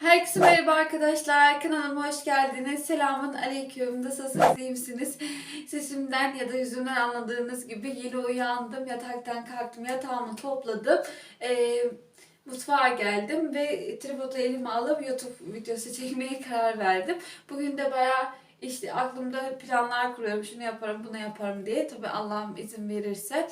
Herkese merhaba arkadaşlar. Kanalıma hoş geldiniz. Selamun aleyküm. Nasılsınız? iyi misiniz? Sesimden ya da yüzümden anladığınız gibi yeni uyandım. Yataktan kalktım. Yatağımı topladım. Ee, mutfağa geldim ve tripodu elime alıp YouTube videosu çekmeye karar verdim. Bugün de bayağı işte aklımda planlar kuruyorum. Şunu yaparım, bunu yaparım diye. Tabii Allah'ım izin verirse.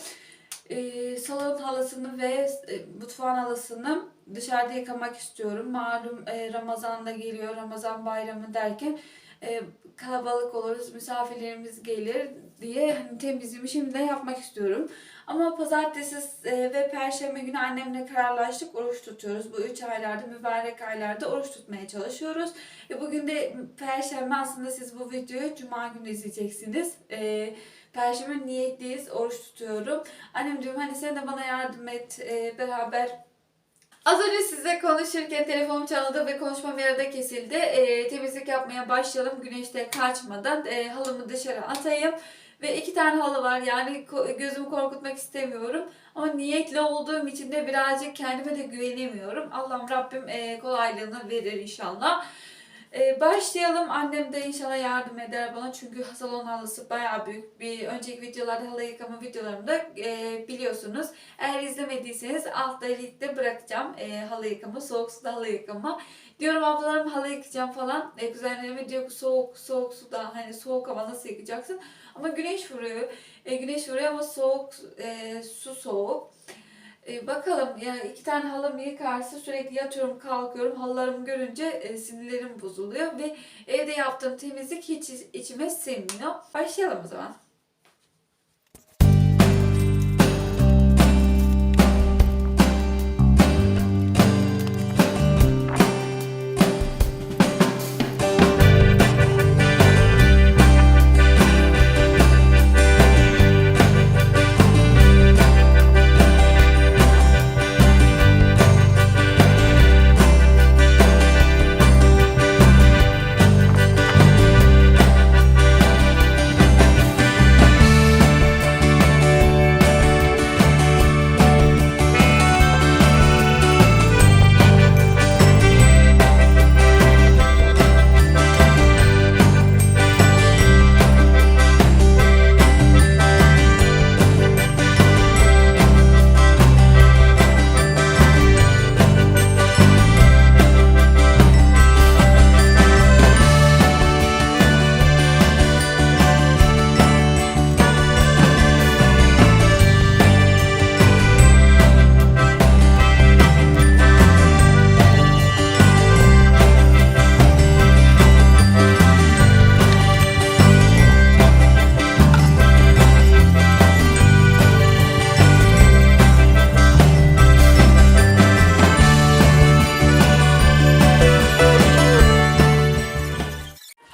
Ee, salon halısını ve e, mutfağın halısını dışarıda yıkamak istiyorum. Malum e, Ramazan da geliyor, Ramazan bayramı derken e, kalabalık oluruz, misafirlerimiz gelir diye hani temizliğimi şimdiden yapmak istiyorum. Ama pazartesi e, ve perşembe günü annemle kararlaştık, oruç tutuyoruz. Bu üç aylarda, mübarek aylarda oruç tutmaya çalışıyoruz. Ve bugün de perşembe aslında siz bu videoyu cuma günü izleyeceksiniz. E, Perşembe niyetliyiz, oruç tutuyorum. Annem diyorum hani sen de bana yardım et, e, beraber Az önce size konuşurken telefonum çaldı ve konuşmam yarıda kesildi. E, temizlik yapmaya başlayalım güneşte kaçmadan. E, halımı dışarı atayım. Ve iki tane halı var yani gözümü korkutmak istemiyorum. Ama niyetli olduğum için de birazcık kendime de güvenemiyorum. Allah'ım Rabbim e, kolaylığını verir inşallah. E, başlayalım. Annem de inşallah yardım eder bana. Çünkü salon halısı bayağı büyük. Bir önceki videolarda halı yıkama videolarımda e, biliyorsunuz. Eğer izlemediyseniz altta linkte bırakacağım. E, halı yıkama, soğuk suda halı yıkama. Diyorum ablalarım halı yıkayacağım falan. E, kuzenlerime diyor ki soğuk soğuk suda hani soğuk hava nasıl yıkacaksın? Ama güneş vuruyor. E, güneş vuruyor ama soğuk e, su soğuk. E, bakalım ya iki tane halım yıkarsa sürekli yatıyorum kalkıyorum halılarımı görünce e, sinirlerim bozuluyor ve evde yaptığım temizlik hiç iç- içime sinmiyor. Başlayalım o zaman.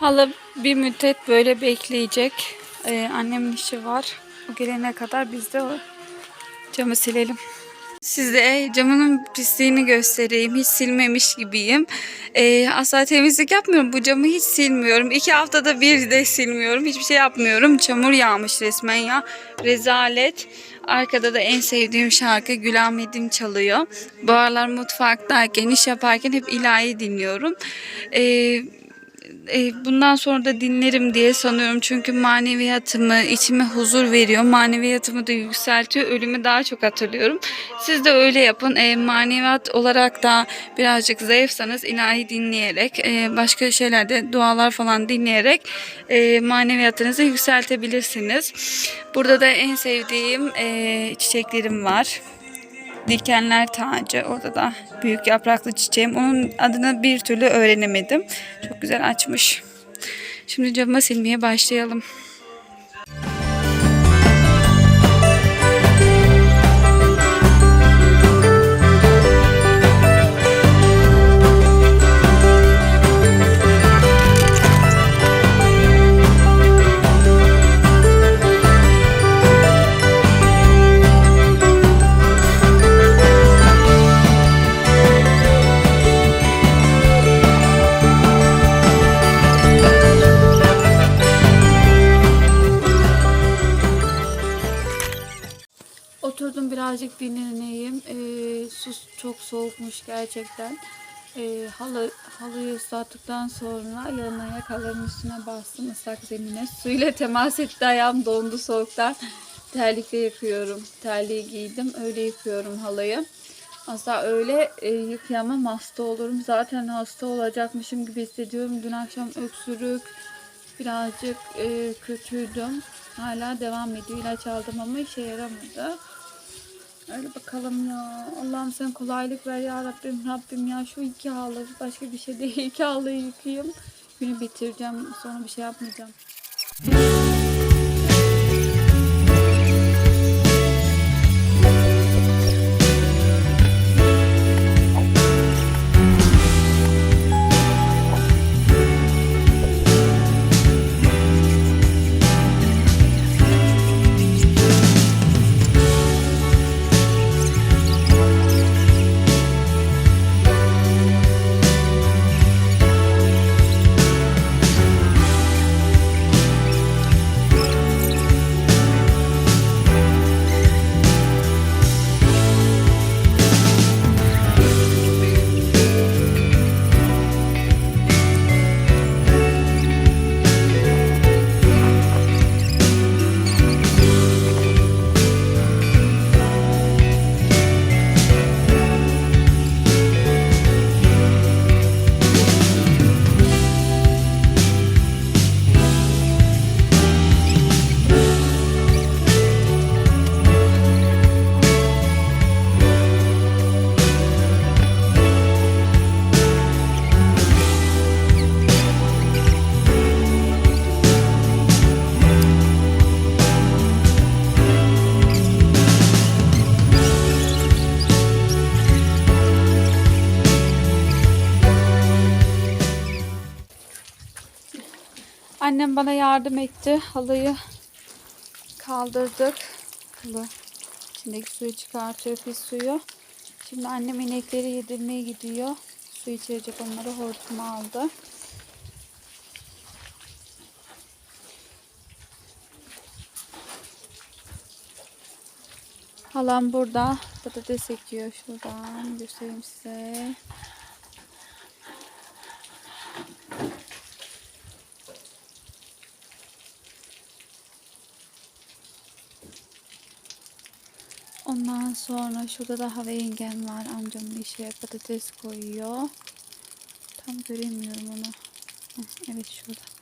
Halı bir müddet böyle bekleyecek. Ee, annemin işi var. O gelene kadar biz de o camı silelim. Size camının pisliğini göstereyim. Hiç silmemiş gibiyim. Ee, asla temizlik yapmıyorum. Bu camı hiç silmiyorum. İki haftada bir de silmiyorum. Hiçbir şey yapmıyorum. Çamur yağmış resmen ya. Rezalet. Arkada da en sevdiğim şarkı Gül Ahmet'in çalıyor. Bu aralar mutfaktayken, iş yaparken hep ilahi dinliyorum. Ee, e, bundan sonra da dinlerim diye sanıyorum. Çünkü maneviyatımı, içime huzur veriyor. Maneviyatımı da yükseltiyor. Ölümü daha çok hatırlıyorum. Siz de öyle yapın. E, maneviyat olarak da birazcık zayıfsanız ilahi dinleyerek, e, başka şeylerde dualar falan dinleyerek e, maneviyatınızı yükseltebilirsiniz. Burada da en sevdiğim e, çiçeklerim var. Dikenler tacı. Orada da büyük yapraklı çiçeğim. Onun adını bir türlü öğrenemedim. Çok güzel açmış. Şimdi camı silmeye başlayalım. Birazcık dinleneyim. Ee, su çok soğukmuş gerçekten. Ee, halı, halıyı ıslattıktan sonra yanına yakaların üstüne bastım ıslak zemine. Suyla temas etti ayağım dondu soğuktan. Terlikle yıkıyorum. Terliği giydim. Öyle yıkıyorum halıyı. Asla öyle e, yıkayamam hasta olurum. Zaten hasta olacakmışım gibi hissediyorum. Dün akşam öksürük birazcık e, kötüydüm. Hala devam ediyor. İlaç aldım ama işe yaramadı. Öyle bakalım ya. Allah'ım sen kolaylık ver ya Rabbim. Rabbim ya şu iki halı başka bir şey değil. İki halıyı yıkayayım. Günü bitireceğim. Sonra bir şey yapmayacağım. Annem bana yardım etti. Halıyı kaldırdık. Halı içindeki suyu çıkartıyor pis suyu. Şimdi annem inekleri yedirmeye gidiyor. Su içirecek onları hortuma aldı. Halam burada patates ekiyor şuradan göstereyim size. Ondan sonra şurada da hava yengen var. Amcamın işe patates koyuyor. Tam göremiyorum onu. Evet şurada.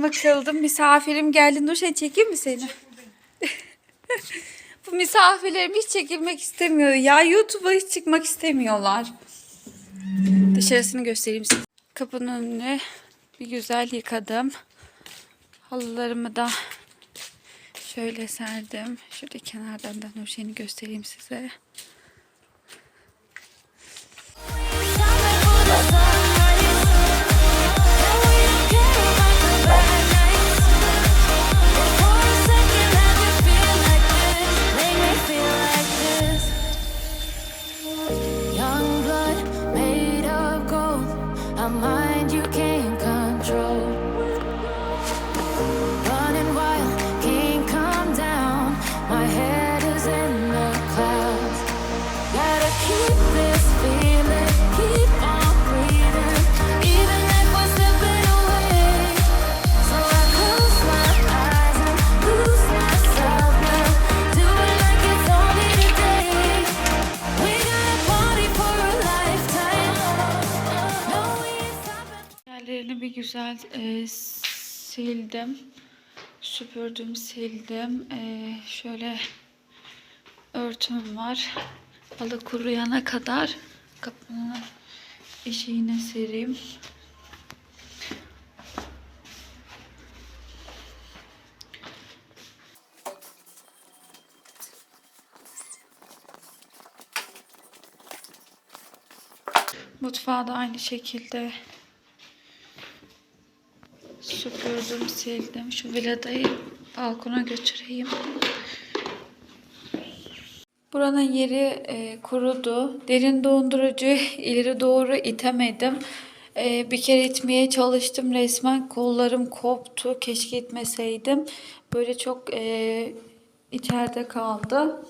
Namazımı kıldım. Misafirim geldi. Nurşen çekeyim mi seni? Bu misafirlerim hiç çekilmek istemiyor. Ya YouTube'a hiç çıkmak istemiyorlar. Dışarısını göstereyim size. Kapının önüne bir güzel yıkadım. Halılarımı da şöyle serdim. Şurada kenardan da Nurşen'i göstereyim size. Güzel e, sildim. Süpürdüm, sildim. E, şöyle örtüm var. Halı kuruyana kadar kapının eşiğine sereyim. Mutfağı da aynı şekilde süpürdüm, sildim. Şu villadayı balkona götüreyim. Buranın yeri e, kurudu. Derin dondurucu ileri doğru itemedim. E, bir kere itmeye çalıştım resmen. Kollarım koptu. Keşke itmeseydim. Böyle çok e, içeride kaldı.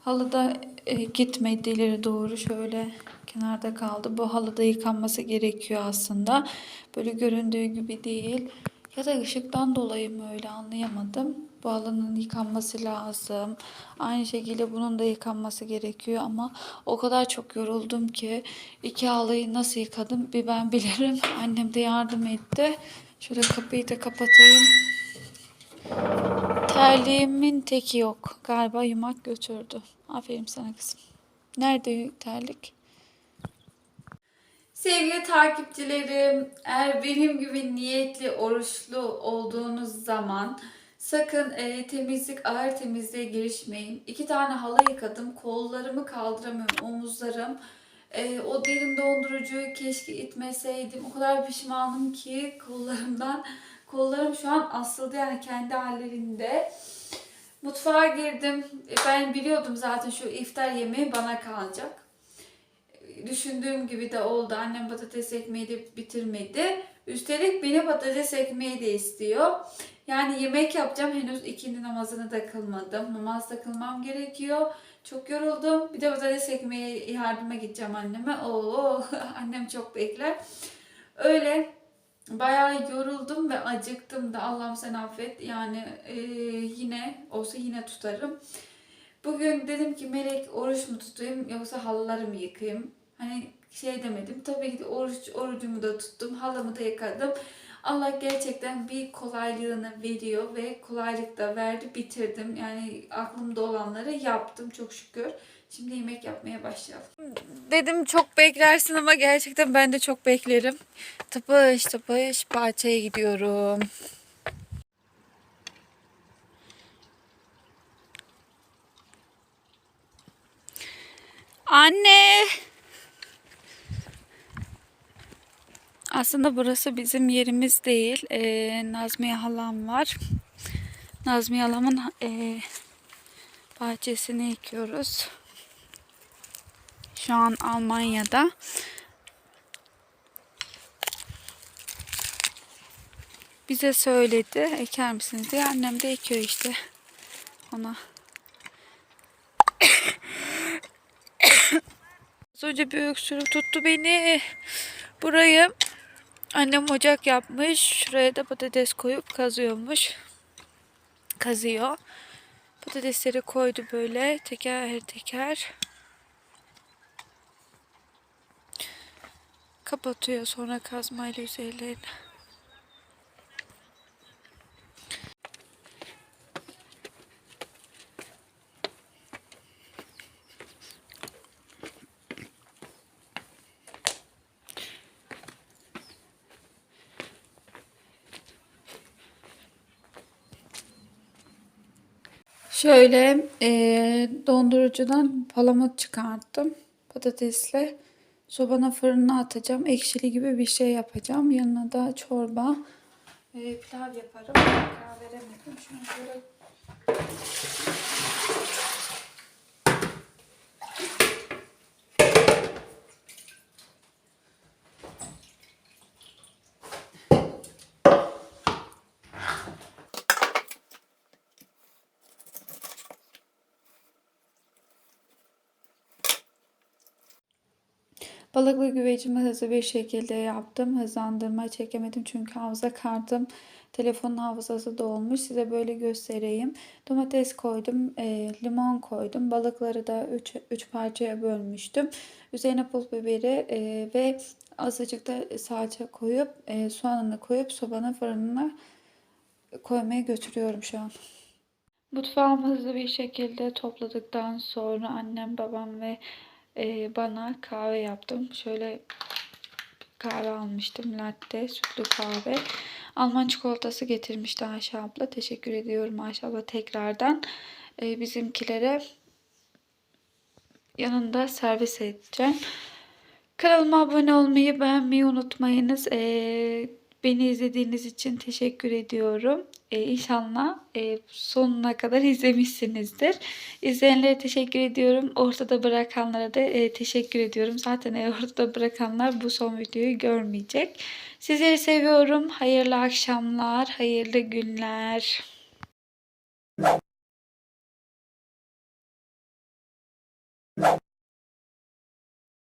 Halı da e, gitmedi ileri doğru şöyle kenarda kaldı. Bu halı da yıkanması gerekiyor aslında. Böyle göründüğü gibi değil. Ya da ışıktan dolayı mı öyle anlayamadım. Bu halının yıkanması lazım. Aynı şekilde bunun da yıkanması gerekiyor ama o kadar çok yoruldum ki iki halıyı nasıl yıkadım bir ben bilirim. Annem de yardım etti. Şöyle kapıyı da kapatayım. Terliğimin teki yok. Galiba yumak götürdü. Aferin sana kızım. Nerede terlik? Sevgili takipçilerim, eğer benim gibi niyetli, oruçlu olduğunuz zaman sakın e, temizlik, ağır temizliğe girişmeyin. İki tane halı yıkadım, kollarımı kaldıramıyorum, omuzlarım. E, o derin dondurucuyu keşke itmeseydim. O kadar pişmanım ki kollarımdan. Kollarım şu an asıldı yani kendi hallerinde. Mutfağa girdim. E, Ben biliyordum zaten şu iftar yemeği bana kalacak düşündüğüm gibi de oldu. Annem patates ekmeği de bitirmedi. Üstelik beni patates ekmeği de istiyor. Yani yemek yapacağım. Henüz ikindi namazını da kılmadım. Namaz da kılmam gerekiyor. Çok yoruldum. Bir de patates ekmeği yardıma gideceğim anneme. Oo, annem çok bekler. Öyle bayağı yoruldum ve acıktım da Allah'ım sen affet. Yani e, yine olsa yine tutarım. Bugün dedim ki Melek oruç mu tutayım yoksa halıları mı yıkayayım? Hani şey demedim. Tabii ki de oruç, orucumu da tuttum. Halımı da yıkadım. Allah gerçekten bir kolaylığını veriyor ve kolaylık da verdi. Bitirdim. Yani aklımda olanları yaptım çok şükür. Şimdi yemek yapmaya başlayalım. Dedim çok beklersin ama gerçekten ben de çok beklerim. Tıpış tıpış bahçeye gidiyorum. Anne. Aslında burası bizim yerimiz değil. Ee, Nazmiye halam var. Nazmiye halamın ee, bahçesini ekiyoruz. Şu an Almanya'da. Bize söyledi eker misiniz diye. Annem de ekiyor işte ona. Az önce bir öksürük tuttu beni. Burayı annem ocak yapmış. Şuraya da patates koyup kazıyormuş. Kazıyor. Patatesleri koydu böyle teker teker. Kapatıyor sonra kazmayla üzerlerine. Şöyle eee, dondurucudan palamut çıkarttım. Patatesle sobana fırına atacağım. Ekşili gibi bir şey yapacağım. Yanına da çorba, eee, pilav yaparım. Karar veremedim. Şunu şöyle Balıklı güvecimi hızlı bir şekilde yaptım. Hızlandırma çekemedim çünkü hafıza kartım telefonun hafızası dolmuş. Size böyle göstereyim. Domates koydum, e, limon koydum. Balıkları da 3 parçaya bölmüştüm. Üzerine pul biberi e, ve azıcık da salça koyup e, soğanını koyup sobanın fırınına koymaya götürüyorum şu an. Mutfağımı hızlı bir şekilde topladıktan sonra annem, babam ve e, bana kahve yaptım. Şöyle kahve almıştım. Latte, sütlü kahve. Alman çikolatası getirmişti Ayşe abla. Teşekkür ediyorum Ayşe abla tekrardan. E, bizimkilere yanında servis edeceğim. Kanalıma abone olmayı, beğenmeyi unutmayınız. Ee, Beni izlediğiniz için teşekkür ediyorum. Ee, inşallah e, sonuna kadar izlemişsinizdir. İzleyenlere teşekkür ediyorum. Ortada bırakanlara da e, teşekkür ediyorum. Zaten e, ortada bırakanlar bu son videoyu görmeyecek. Sizleri seviyorum. Hayırlı akşamlar, hayırlı günler.